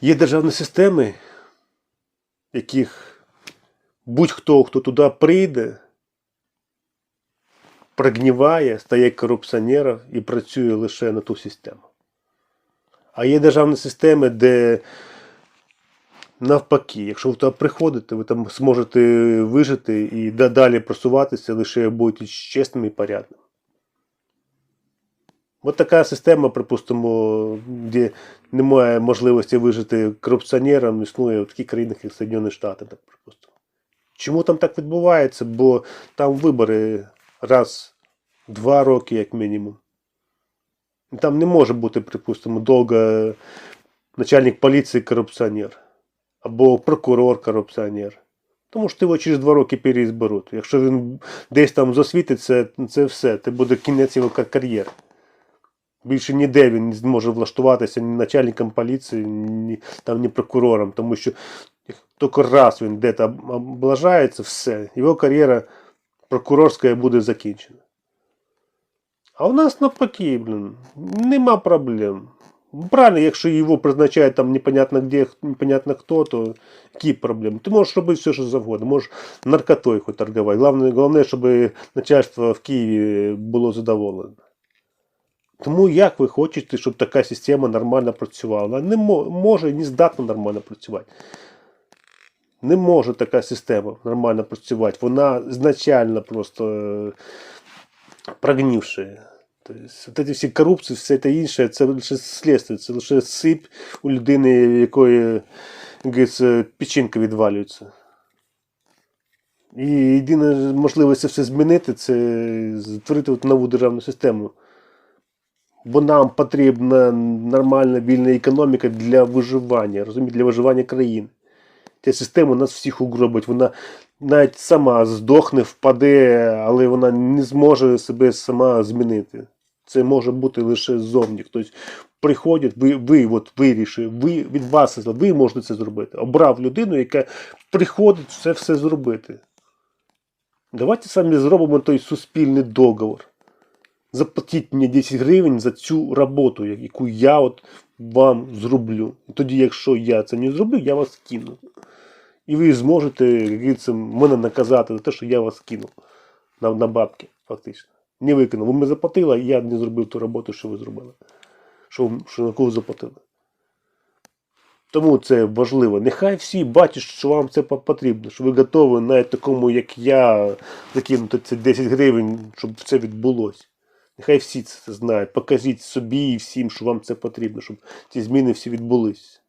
Є державні системи, яких будь-хто, хто туди прийде, прогніває, стає корупціонером і працює лише на ту систему. А є державні системи, де навпаки, якщо ви туди приходите, ви там зможете вижити і далі просуватися, лише будете чесним і порядним. От така система, припустимо, де немає можливості вижити корупціонерам, існує в таких країнах, як Соединені Штати, так припустимо. Чому там так відбувається? Бо там вибори раз два роки, як мінімум. Там не може бути, припустимо, довго начальник поліції корупціонер або прокурор корупціонер. Тому що його через два роки переізберуть. Якщо він десь там засвітиться, це все, це буде кінець його кар'єри. Більше ніде він не зможе влаштуватися ні начальником поліції, ні, там, ні прокурором, тому що тільки раз він десь облажається, все, його кар'єра прокурорська буде закінчена. А у нас навпаки, блін, нема проблем. Правильно, якщо його призначають там непонятно де, непонятно хто, то які проблеми? Ти можеш робити все, що завгодно. Можеш наркотою хоч торгувати. Головне, головне, щоб начальство в Києві було задоволене. Тому як ви хочете, щоб така система нормально працювала? Вона не може не здатна нормально працювати. Не може така система нормально працювати. Вона изначально просто е, прогнившая. Тобто, ці всі корупції, все це інше, це лише слідство, це лише сип у людини, в якої, печінка відвалюється. І єдина можливість це все змінити це створити от нову державну систему. Бо нам потрібна нормальна вільна економіка для виживання, розумієте, для виживання країни. Ця система нас всіх угробить. Вона навіть сама здохне, впаде, але вона не зможе себе сама змінити. Це може бути лише ззовні. Хтось приходить, ви, ви от вирішили, ви від вас ви можете це зробити. Обрав людину, яка приходить це все зробити. Давайте вами зробимо той суспільний договор. Заплатіть мені 10 гривень за цю роботу, яку я от вам зроблю. І тоді, якщо я це не зроблю, я вас кину. І ви зможете як мене наказати за те, що я вас кинув на, на бабки, фактично. Не викинув. Ви мені заплатили, а я не зробив ту роботу, що ви зробили. Що, що на кого заплатили. Тому це важливо. Нехай всі бачать, що вам це потрібно, що ви готові навіть такому, як я, закинути це 10 гривень, щоб це відбулося. Нехай всі це знають. Покажіть собі і всім, що вам це потрібно, щоб ці зміни всі відбулись.